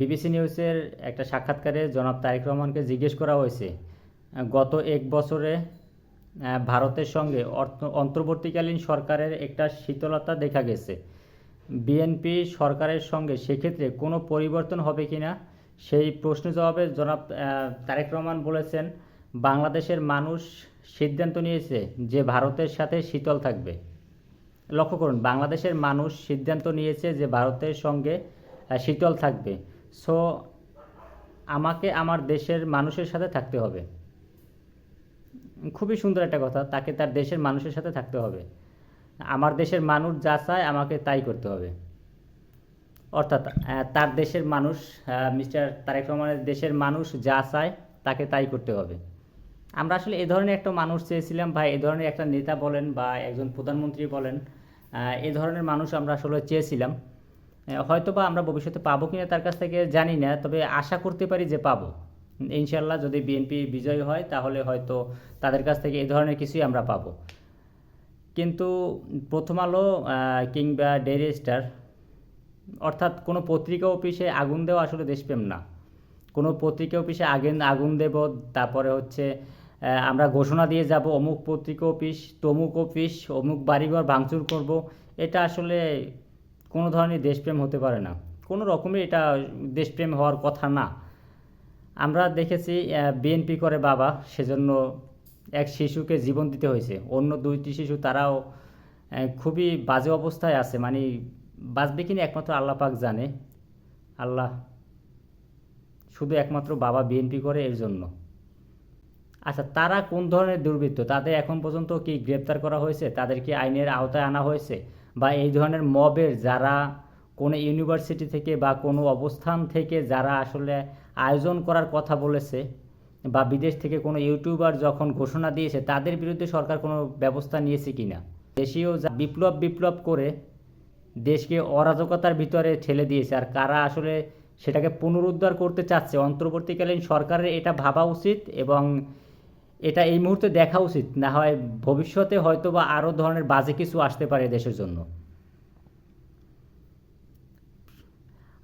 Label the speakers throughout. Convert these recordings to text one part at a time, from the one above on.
Speaker 1: BBC নিউজের একটা সাক্ষাৎকারে জনাব তারেক রহমানকে জিজ্ঞেস করা হয়েছে, গত এক বছরে ভারতের সঙ্গে অন্তর্বর্তীকালীন সরকারের একটা শীতলতা দেখা গেছে। বিএনপি সরকারের সঙ্গে সেক্ষেত্রে কোনো পরিবর্তন হবে কিনা, সেই প্রশ্ন জবাবে জনাব তারেক রহমান বলেছেন, বাংলাদেশের মানুষ সিদ্ধান্ত নিয়েছে যে ভারতের সাথে শীতল থাকবে। লক্ষ্য করুন, বাংলাদেশের মানুষ সিদ্ধান্ত নিয়েছে যে ভারতের সঙ্গে শীতল থাকবে। সো আমাকে আমার দেশের মানুষের সাথে থাকতে হবে। খুবই সুন্দর একটা কথা, তাকে তার দেশের মানুষের সাথে থাকতে হবে। আমার দেশের মানুষ যা চায়, আমাকে তাই করতে হবে। অর্থাৎ তার দেশের মানুষ মিস্টার তারেক রহমানের দেশের মানুষ যা চায়, তাকে তাই করতে হবে। আমরা আসলে এ ধরনের একটা মানুষ চেয়েছিলাম, বা এ ধরনের একটা নেতা বলেন, বা একজন প্রধানমন্ত্রী বলেন এ ধরনের মানুষ আমরা আসলে চেয়েছিলাম। হয়তো বা আমরা ভবিষ্যতে পাবো কিনা তার কাছ থেকে জানি না, তবে আশা করতে পারি যে পাবো। ইনশাল্লাহ যদি বিএনপি বিজয়ী হয়, তাহলে হয়তো তাদের কাছ থেকে এই ধরনের কিছুই আমরা পাবো। কিন্তু প্রথম আলো কিংবা ডেইলি স্টার, অর্থাৎ কোনো পত্রিকা অফিসে আগুন দেওয়া আসলে দেশপ্রেম না। কোনো পত্রিকা অফিসে আগুন আগুন দেব, তারপরে হচ্ছে আমরা ঘোষণা দিয়ে যাব, অমুক পত্রিকা অফিস, তমুক অফিস, অমুক বাড়িঘর ভাঙচুর করব, এটা আসলে কোনো ধরনের দেশপ্রেম হতে পারে না। কোনো রকমের এটা দেশপ্রেম হওয়ার কথা না। আমরা দেখেছি বিএনপি করে বাবা, সেজন্য এক শিশুকে জীবন দিতে হয়েছে। অন্য দুইটি শিশু তারাও খুবই বাজে অবস্থায় আছে। মানে বাঁচবে কিনা একমাত্র আল্লাহ পাক জানে। আল্লাহ শুধু একমাত্র বাবা বিএনপি করে এর জন্য। আচ্ছা তারা কোন ধরনের দুর্বৃত্ত? তাদের এখন পর্যন্ত কি গ্রেপ্তার করা হয়েছে? তাদেরকে আইনের আওতায় আনা হয়েছে? বা এই ধরনের মবের যারা কোনো ইউনিভার্সিটি থেকে বা কোনো অবস্থান থেকে যারা আসলে আয়োজন করার কথা বলেছে বা বিদেশ থেকে কোনো ইউটিউবার যখন ঘোষণা দিয়েছে, তাদের বিরুদ্ধে সরকার কোনো ব্যবস্থা নিয়েছে কিনা? দেশীয় যা বিপ্লব বিপ্লব করে দেশকে অরাজকতার ভিতরে ঠেলে দিয়েছে। আর কারা আসলে সেটাকে পুনরুদ্ধার করতে চাচ্ছে? অন্তর্বর্তীকালীন সরকারের এটা ভাবা উচিত এবং এটা এই মুহূর্তে দেখা উচিত, না হয় ভবিষ্যতে হয়তো বা আরও ধরনের বাজে কিছু আসতে পারে দেশের জন্য।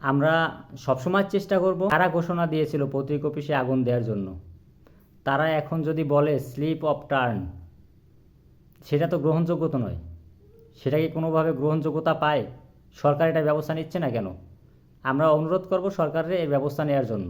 Speaker 1: আমরা সবসময় চেষ্টা করব, তারা ঘোষণা দিয়েছিল পত্রিকা অফিসে আগুন দেওয়ার জন্য। তারা এখন যদি বলে স্লিপ অফ টার্ন, সেটা তো গ্রহণযোগ্য তো নয়। সেটা কি কোনোভাবে গ্রহণযোগ্যতা পায়? সরকার এটা ব্যবস্থা নিচ্ছে না কেন? আমরা অনুরোধ করব সরকারের এই ব্যবস্থা নেওয়ার জন্য।